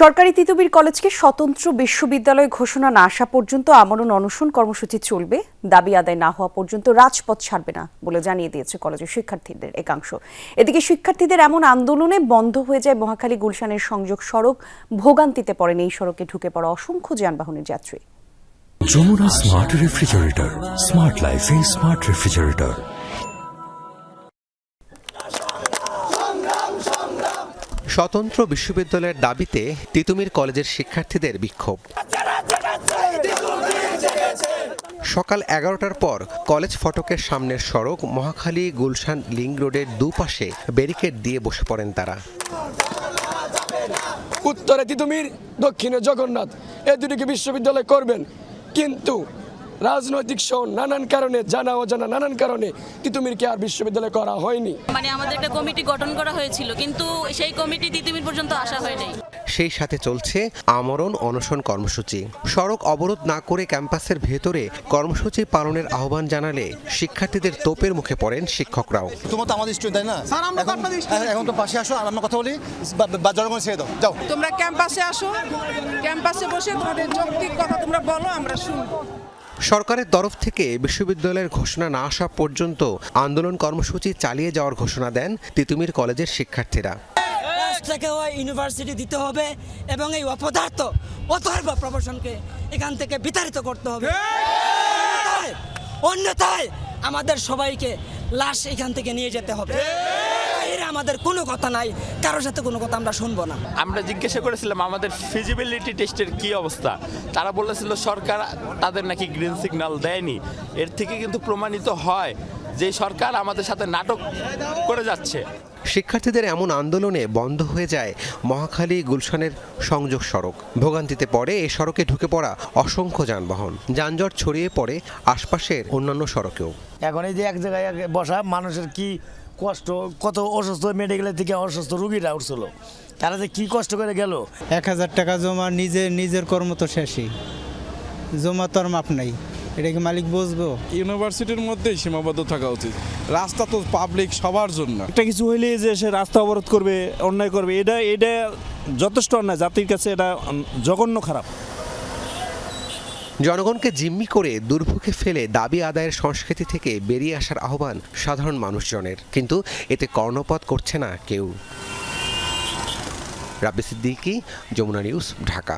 সরকারি তিতুমির কলেজকে স্বতন্ত্র বিশ্ববিদ্যালয় ঘোষণা না আসা পর্যন্ত আমরণ অনশন কর্মসূচি চলবে। দাবি আদায় না হওয়া পর্যন্ত রাজপথ ছাড়বে না বলে জানিয়ে দিয়েছে কলেজের শিক্ষার্থীদের একাংশ। এদিকে শিক্ষার্থীদের এমন আন্দোলনে বন্ধ হয়ে যায় মহাখালী গুলশানের সংযোগ সড়ক। ভোগান্তিতে পড়েন এই সড়কে ঢুকে পড়া অসংখ্য যানবাহনের যাত্রী। যমুনা স্মার্ট রেফ্রিজারেটর স্মার্ট লাইফে স্মার্ট রেফ্রিজারেটর স্বতন্ত্র বিশ্ববিদ্যালয়ের দাবিতে তিতুমির কলেজের শিক্ষার্থীদের বিক্ষোভ। সকাল এগারোটার পর কলেজ ফটকের সামনের সড়ক মহাখালী গুলশান লিংক রোডের দুপাশে ব্যারিকেড দিয়ে বসে পড়েন তারা। উত্তরে তিতুমির, দক্ষিণে জগন্নাথ। এই দুটিকে বিশ্ববিদ্যালয় করবেন, কিন্তু রাজনৈতিক সহ নানান কারণে জানা অজানা নানান কারণে তিতুমিরকে আর বিশ্ববিদ্যালয় করা হয়নি। মানে আমাদের একটা কমিটি গঠন করা হয়েছিল কিন্তু সেই কমিটি তিতুমির পর্যন্ত আসা হয়নি। সেই সাথে চলছে আমরণ অনশন কর্মসূচি। সড়ক অবরোধ না করে ক্যাম্পাসের ভেতরে কর্মসূচি পালনের আহ্বান জানালে শিক্ষার্থীদের তোপের মুখে পড়েন শিক্ষকরাও। তোমার তো আমাদের স্টুডেন্ট তাই না? এখন এখন- এখন তো পাশে আসো আর আমরা কথা বলি বা- বা জনগণ ছেড়ে দাও যাও। তোমরা ক্যাম্পাসে আসো ক্যাম্পাসে বসে তোমাদের যৌক্তিক কথা তোমরা বলো আমরা শুনব। সরকারের তরফ থেকে বিশ্ববিদ্যালয়ের ঘোষণা না আসা পর্যন্ত আন্দোলন কর্মসূচি চালিয়ে যাওয়ার ঘোষণা দেন তিতুমির কলেজের শিক্ষার্থীরা। থেকে ওই ইউনিভার্সিটি দিতে হবে এবং এই অপদার্থ অথর্ব প্রফেশনকে এখান থেকে বিতাড়িত করতে হবে। অন্যথায়- আমাদের সবাইকে লাশ এখান থেকে নিয়ে যেতে হবে। আমাদের কোনো কথা নাই কারোর সাথে কোনো কথা আমরা শুনব না। আমরা জিজ্ঞাসা করেছিলাম আমাদের ফিজিবিলিটি টেস্টের কি অবস্থা। তারা বলেছিল সরকার তাদের নাকি গ্রিন সিগন্যাল দেয়নি। এর থেকে কিন্তু প্রমাণিত হয় যে সরকার আমাদের সাথে নাটক করে যাচ্ছে। শিক্ষার্থীদের এমন আন্দোলনে বন্ধ হয়ে যায় মহাখালী গুলশানের সংযোগ সড়ক। ভোগান্তিতে পড়ে এ সড়কে ঢুকে পড়া অসংখ্য যানবাহন। যানজট ছড়িয়ে পড়ে আশপাশের অন্যান্য সড়কেও। এখন এই যে এক জায়গায় এক বসা মানুষের কি কষ্ট কত অসুস্থ মেডিকেলের থেকে অসুস্থ রুগীরা উঠছিল। তারা যে কি কষ্ট করে গেল? এক হাজার টাকা জমা নিজে নিজের কর্ম তো শেষই। জমা তো আর মাপ নাই। এটা কি মালিক বুঝব? ইউনিভার্সিটির মধ্যেই সীমাবদ্ধ থাকা উচিত। রাস্তা তো পাবলিক সবার জন্য। একটা কিছু হইলে যে সে রাস্তা অবরোধ করবে অন্যায় করবে এটা এটা যথেষ্ট অন্যায়। জাতির কাছে এটা জঘন্য খারাপ। জনগণকে জিম্মি করে দুর্ভোগে ফেলে দাবি আদায়ের সংস্কৃতি থেকে বেরিয়ে আসার আহ্বান সাধারণ মানুষজনের। কিন্তু এতে কর্ণপথ করছে না কেউ। রাব্বি সিদ্দিকি, যমুনা নিউজ, ঢাকা।